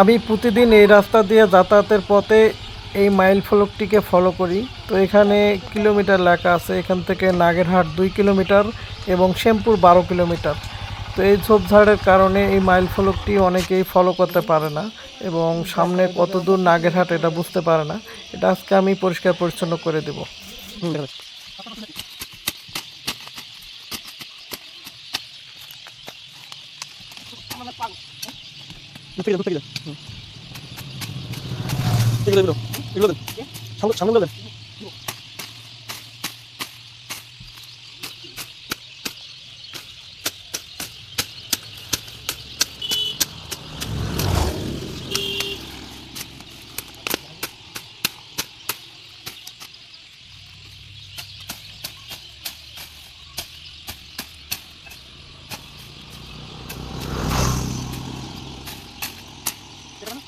আমি প্রতিদিন এই রাস্তা দিয়ে যাতায়াতের পথে এই মাইল ফলকটিকে ফলো করি। তো এখানে কিলোমিটার লেখা আছে, এখান থেকে নাগেরহাট দুই কিলোমিটার এবং শ্যামপুর বারো কিলোমিটার। তো এই ঝোপঝাড়ের কারণে এই মাইল ফলকটি অনেকেই ফলো করতে পারে না এবং সামনে কত দূর নাগেরহাট এটা বুঝতে পারে না। এটা আজকে আমি পরিষ্কার পরিচ্ছন্ন করে দেব। থেকে যান থেকে। এগুলো এগুলো। এগুলো দেন। সামনে সামনে দেন।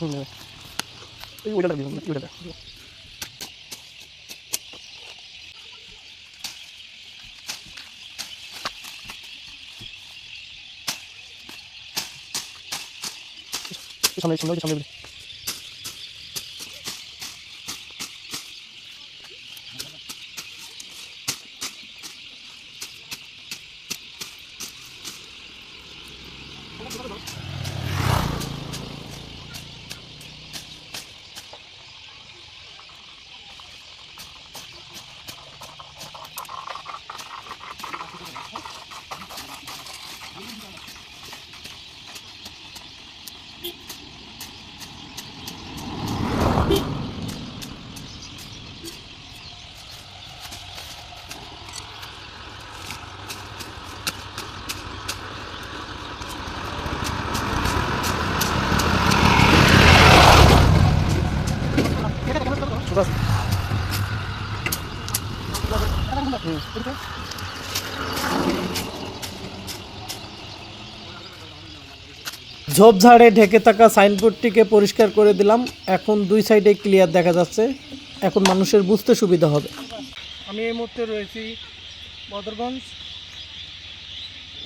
হুম নেবে। এই ওইটা দিন ওইটা দেন। সামনে সামনে ওই যে সামনে ছোট ঝোপঝাড়ে ঢেকে থাকা সাইনবোর্ডটিকে পরিষ্কার করে দিলাম। এখন দুই সাইডে ক্লিয়ার দেখা যাচ্ছে। এখন মানুষের বুঝতে সুবিধা হবে। আমি এই মুহূর্তে রয়েছি বদরগঞ্জ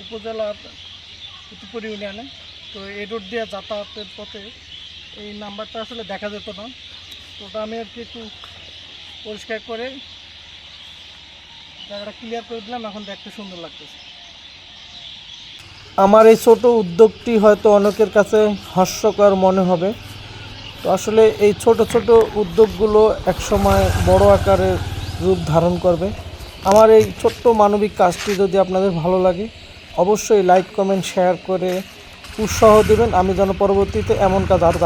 উপজেলার কুতুপুর ইউনিয়নে। তো এই রোড দিয়ে যাতায়াতের পথে এই নাম্বারটা আসলে দেখা যেত না। ওটা আমি আর কি একটু পরিষ্কার করে জায়গাটা ক্লিয়ার করে দিলাম, এখন দেখতে সুন্দর লাগতেছে। আমার এই ছোট উদ্যোগটি হয়তো অনেকের কাছে হাস্যকর মনে হবে। তো আসলে এই ছোট ছোট উদ্যোগগুলো একসময় বড় আকারের রূপ ধারণ করবে। আমার এই ছোট্ট মানবিক কাজটি যদি আপনাদের ভালো লাগে, অবশ্যই লাইক কমেন্ট শেয়ার করে উৎসাহ দেবেন। আমি যেন পরবর্তীতে এমন কাজ আরও